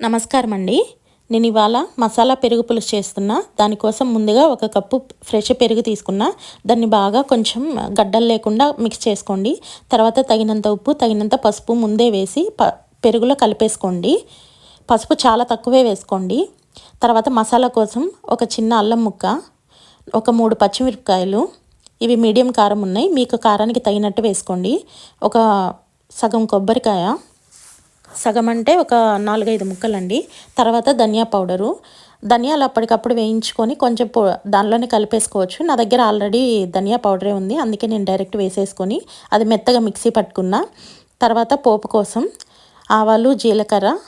నమస్కారం అండి నేను ఇవాళ మసాలా పెరుగు పులుసు చేస్తున్నా. దానికోసం ముందుగా ఒక కప్పు ఫ్రెష్ పెరుగు తీసుకున్నా. దాన్ని బాగా కొంచెం గడ్డలు లేకుండా మిక్స్ చేసుకోండి. తర్వాత తగినంత ఉప్పు తగినంత పసుపు ముందే వేసి ప పెరుగులో కలిపేసుకోండి. పసుపు చాలా తక్కువే వేసుకోండి. తర్వాత మసాలా కోసం ఒక చిన్న అల్లం ముక్క ఒక మూడు పచ్చిమిరపకాయలు ఇవి మీడియం కారం ఉన్నాయి. మీకు కారానికి తగినట్టు వేసుకోండి. ఒక సగం కొబ్బరికాయ సగం అంటే ఒక నాలుగైదు ముక్కలండి. తర్వాత ధనియా పౌడరు. ధనియాలు అప్పటికప్పుడు వేయించుకొని కొంచెం పొ దానిలోనే కలిపేసుకోవచ్చు. నా దగ్గర ఆల్రెడీ ధనియా పౌడరే ఉంది. అందుకే నేను డైరెక్ట్ వేసేసుకొని అది మెత్తగా మిక్సీ పట్టుకున్నా. తర్వాత పోపు కోసం ఆవాలు జీలకర్ర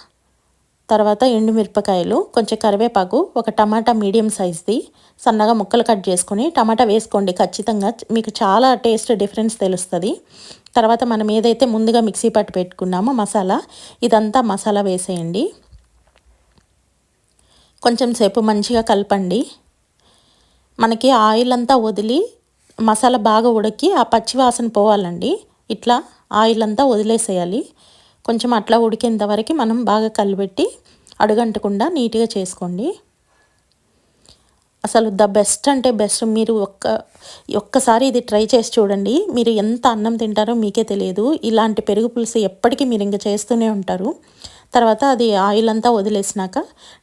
తర్వాత ఎండుమిరపకాయలు కొంచెం కరివేపాకు ఒక టమాటా మీడియం సైజ్ది. సన్నగా ముక్కలు కట్ చేసుకొని టమాటా వేసుకోండి. ఖచ్చితంగా మీకు చాలా టేస్ట్ డిఫరెన్స్ తెలుస్తుంది. తర్వాత మనం ఏదైతే ముందుగా మిక్సీ పట్టు పెట్టుకున్నామో మసాలా ఇదంతా మసాలా వేసేయండి. కొంచెం సేపు మంచిగా కలపండి. మనకి ఆయిల్ అంతా వదిలి మసాలా బాగా ఉడికి ఆ పచ్చి వాసన పోవాలండి. ఇట్లా ఆయిల్ అంతా వదిలేసేయాలి. కొంచెం అట్లా ఉడికేంత వరకు మనం బాగా కలిపెట్టి అడుగంటకుండా నీట్గా చేసుకోండి. అసలు ద బెస్ట్ అంటే బెస్ట్. మీరు ఒక్క ఒక్కసారి ఇది ట్రై చేసి చూడండి. మీరు ఎంత అన్నం తింటారో మీకే తెలియదు. ఇలాంటి పెరుగు పులుసు ఎప్పటికీ మీరు ఇంకా చేస్తూనే ఉంటారు. తర్వాత అది ఆయిల్ అంతా వదిలేసినాక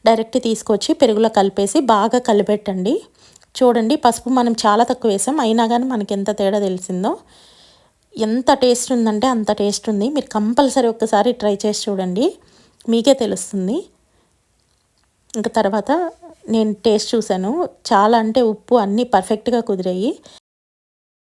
డైరెక్ట్ తీసుకొచ్చి పెరుగులో కలిపేసి బాగా కలిపెట్టండి చూడండి పసుపు మనం చాలా తక్కువ వేసాం. అయినా కానీ మనకి ఎంత తేడా తెలిసిందో. ఎంత టేస్ట్ ఉందంటే అంత టేస్ట్ ఉంది. మీరు కంపల్సరీ ఒక్కసారి ట్రై చేసి చూడండి. మీకే తెలుస్తుంది. ఇంకా తర్వాత నేను టేస్ట్ చూశాను. చాలా అంటే ఉప్పు అన్నీ పర్ఫెక్ట్గా కుదిరాయి.